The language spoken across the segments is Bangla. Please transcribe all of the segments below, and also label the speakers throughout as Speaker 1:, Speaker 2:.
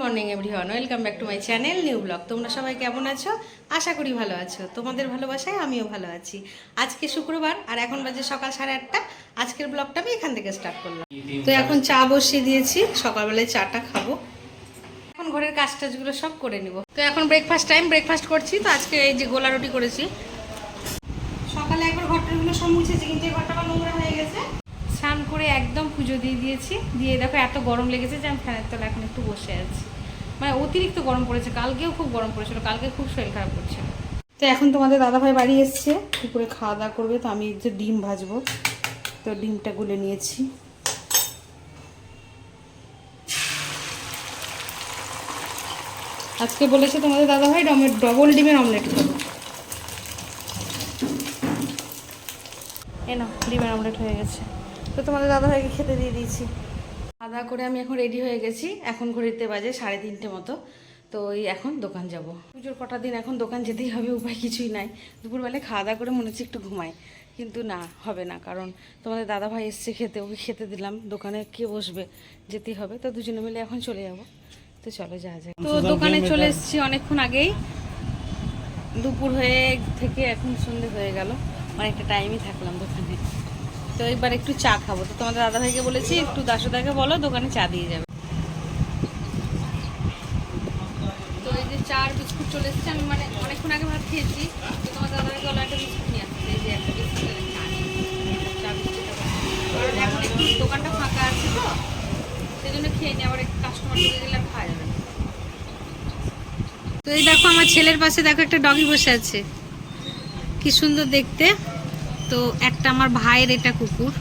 Speaker 1: Morning everyone welcome back to my channel new blog তোমরা সবাই কেমন আছো? আশা করি ভালো আছো। তোমাদের ভালোবাসায় আমিও ভালো আছি। আজকে শুক্রবার, আর এখন বাজে সকাল সাড়ে আটটা। আজকের ব্লগটা আমি এখান থেকে স্টার্ট করলাম। তো এখন চা বসিয়ে দিয়েছি। সকালবেলায় চাটা খাব। এখন ঘরের কাজ টাজগুলো সব করে নিব। তো এখন ব্রেকফাস্ট টাইম ব্রেকফাস্ট করছি। তো আজকে এই যে গোলা রুটি করেছি। সকালে একবার ঘরটাগুলো সব মুছেছি, কিন্তু এই ঘরটা আমার নোংরা হয়ে গেছে স্নান করে একদম পুজো দিয়ে দিয়েছি। দিয়ে দেখো এত গরম লেগেছে যে আমি ফ্যানের তলা এখন একটু বসে আছি। মানে অতিরিক্ত গরম পড়েছে, কালকেও খুব গরম পড়েছিল, কালকে খুব শরীর খারাপ করছিল। তো এখন তোমাদের দাদাভাই বাড়ি এসছে, দুপুরে খাওয়া দাওয়া করবে, তো আমি যে ডিম ভাজবো, তো ডিমটা গুলে নিয়েছি। আজকে বলেছে তোমাদের দাদাভাই ডবল ডিমের অমলেট খাব। এনো ডিমের অমলেট হয়ে গেছে। তো তোমাদের দাদাভাইকে খেতে দিয়ে দিয়েছি। খাওয়া দাওয়া করে আমি এখন রেডি হয়ে গেছি। এখন ঘড়িতে বাজে সাড়ে তিনটে মতো। তো ওই এখন দোকান যাব। পুজোর কটা দিন এখন দোকান যেতেই হবে উপায় কিছুই নাই। দুপুরবেলায় খাওয়া দাওয়া করে মনে হচ্ছে একটু ঘুমাই। কিন্তু না হবে না। কারণ তোমাদের দাদাভাই এসছে খেতে ওকে খেতে দিলাম। দোকানে কে বসবে? যেতেই হবে। তো দুজনে মিলে এখন চলে যাব। তো চলো যা যায় তো দোকানে চলে এসেছি অনেকক্ষণ আগেই। দুপুর হয়ে থেকে এখন সন্ধে হয়ে গেল। অনেকটা টাইমই থাকলাম দোকানে। তো এবার একটু চা খাব। তো তোমাদের দাদাভাইকে বলেছি, একটু দাসদাকে বলো, দোকানে চা দিয়ে যাবে। তো এই যে বিস্কুট চলে এসেছে, আমি মানে অনেকক্ষণ আগে ভাত খেয়েছি, তো তোমার একটা বিস্কুট নিয়ে দোকানটা ফাঁকা আছে তো, সেই জন্য খেয়ে নিই আবার আর খাওয়া যাবে তো এই দেখো আমার ছেলের পাশে দেখো একটা ডগি বসে আছে। কি সুন্দর দেখতে। তো একটা আমার ভাইয়ের এটা কুকুর।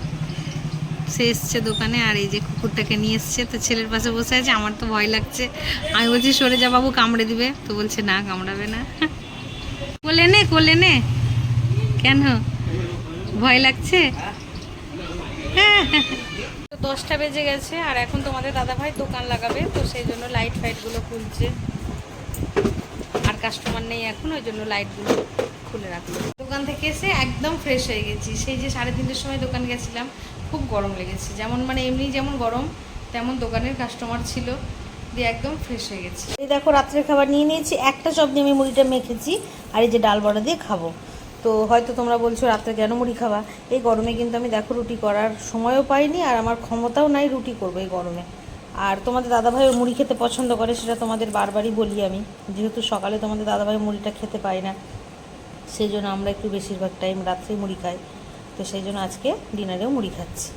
Speaker 1: সে এসছে দোকানে আর এই যে কুকুরটাকে নিয়ে এসছে। তো ছেলের পাশে বসে আছে, আমার তো ভয় লাগছে। আমি বলছি, সরে যা বাবু, কামড়ে দিবে। তো বলছে, না, কামড়াবে না। কোলে নে কোলে নে। কেন? ভয় লাগছে? তো দশটা বেজে গেছে আর এখন তোমাদের দাদা ভাই দোকান লাগাবে, তো সেই জন্য লাইট ফাইটগুলো খুলছে। আর কাস্টমার নেই এখন, ওই জন্য লাইটগুলো খুলে রাখল। দোকান থেকে এসে একদম ফ্রেশ হয়ে গেছি। সেই যে সাড়ে তিনটের সময় দোকান গেছিলাম, খুব গরম লেগেছে। যেমন মানে এমনি যেমন গরম, তেমন দোকানের কাস্টমার ছিল। দিয়ে একদম ফ্রেশ হয়ে গেছি।
Speaker 2: এই দেখো, রাত্রের খাবার নিয়ে নিয়েছি। একটা চপ দিয়ে আমি মুড়িটা মেখেছি আর এই যে ডাল বড়া দিয়ে খাব। তো হয়তো তোমরা বলছো, রাত্রে কেন মুড়ি খাওয়া এই গরমে কিন্তু আমি দেখো রুটি করার সময়ও পাইনি আর আমার ক্ষমতাও নাই রুটি করব এই গরমে। আর তোমাদের দাদাভাই মুড়ি খেতে পছন্দ করে, সেটা তোমাদের বারবারই বলি আমি। যেহেতু সকালে তোমাদের দাদাভাই মুড়িটা খেতে পায় না। সেই জন্য আমরা একটু বেশিরভাগ টাইম রাত্রেই মুড়ি খাই। তো সেই জন্য আজকে ডিনারেও মুড়ি খাচ্ছি।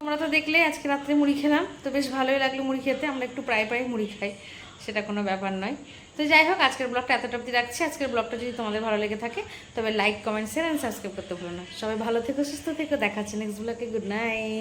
Speaker 1: তোমরা তো দেখলে আজকে রাত্রে মুড়ি খেলাম। তো বেশ ভালোই লাগল মুড়ি খেতে। আমরা একটু প্রায় প্রায় মুড়ি খাই। সেটা কোনো ব্যাপার নয়। তো যাই হোক, আজকের ব্লগটা এতটা অবধি রাখছি। আজকের ব্লগটা যদি তোমাদের ভালো লেগে থাকে, তবে like comment share and subscribe করতে ভুলো না। সবাই ভালো থেকো, সুস্থ থেকো। দেখাচ্ছে নেক্সট ব্লগে গুড নাইট